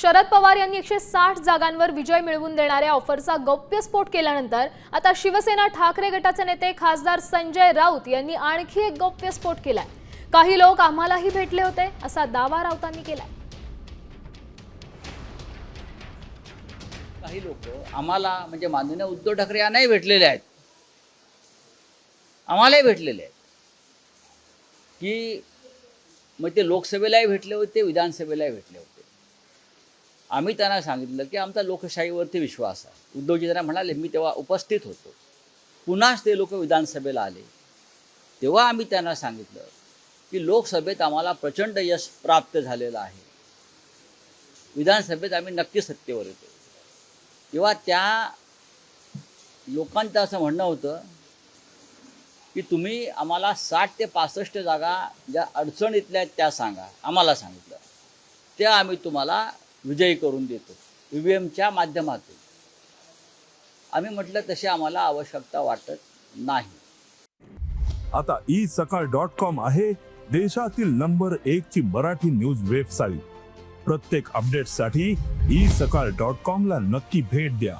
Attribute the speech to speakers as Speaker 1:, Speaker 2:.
Speaker 1: शरद पवार यांनी एकशे साठ जागांवर विजय मिळवून देणाऱ्या ऑफरचा गौप्यस्फोट केल्यानंतर आता शिवसेना ठाकरे गटाचे नेते खासदार संजय राऊत यांनी आणखी एक गौप्यस्फोट केलाय. काही लोक आम्हालाही भेटले होते असा दावा राऊतांनी केलाय.
Speaker 2: काही लोक आम्हाला म्हणजे माननीय उद्धव ठाकरे यांनाही भेटलेले आहेत. आम्हालाही भेटलेले आहेत. की मग ते लोकसभेलाही भेटले होते विधानसभेलाही भेटले होते. आम्ही त्यांना सांगितलं की आमचा लोकशाहीवरती विश्वास आहे. उद्धवजी त्यांना म्हणाले मी तेव्हा उपस्थित होतो. पुन्हाच ते लोक विधानसभेला आले. तेव्हा आम्ही त्यांना सांगितलं की लोकसभेत आम्हाला प्रचंड यश प्राप्त झालेलं आहे. विधानसभेत आम्ही नक्की सत्तेवर येतो. तेव्हा त्या लोकांचं असं म्हणणं होतं की तुम्ही आम्हाला साठ ते पासष्ट जागा ज्या अडचणीतल्या आहेत त्या सांगा. आम्हाला सांगितलं. त्या आम्ही तुम्हाला विजयी करून देतो. ई व्ही एमच्या माध्यमातून. आम्ही म्हटलं तशी आम्हाला आवश्यकता वाटत नाही.
Speaker 3: आता ई सकाळ डॉट कॉम आहे देशातील नंबर एक ची मराठी न्यूज वेबसाईट प्रत्येक अपडेटसाठी ई सकाळ डॉट कॉम ला नक्की भेट द्या.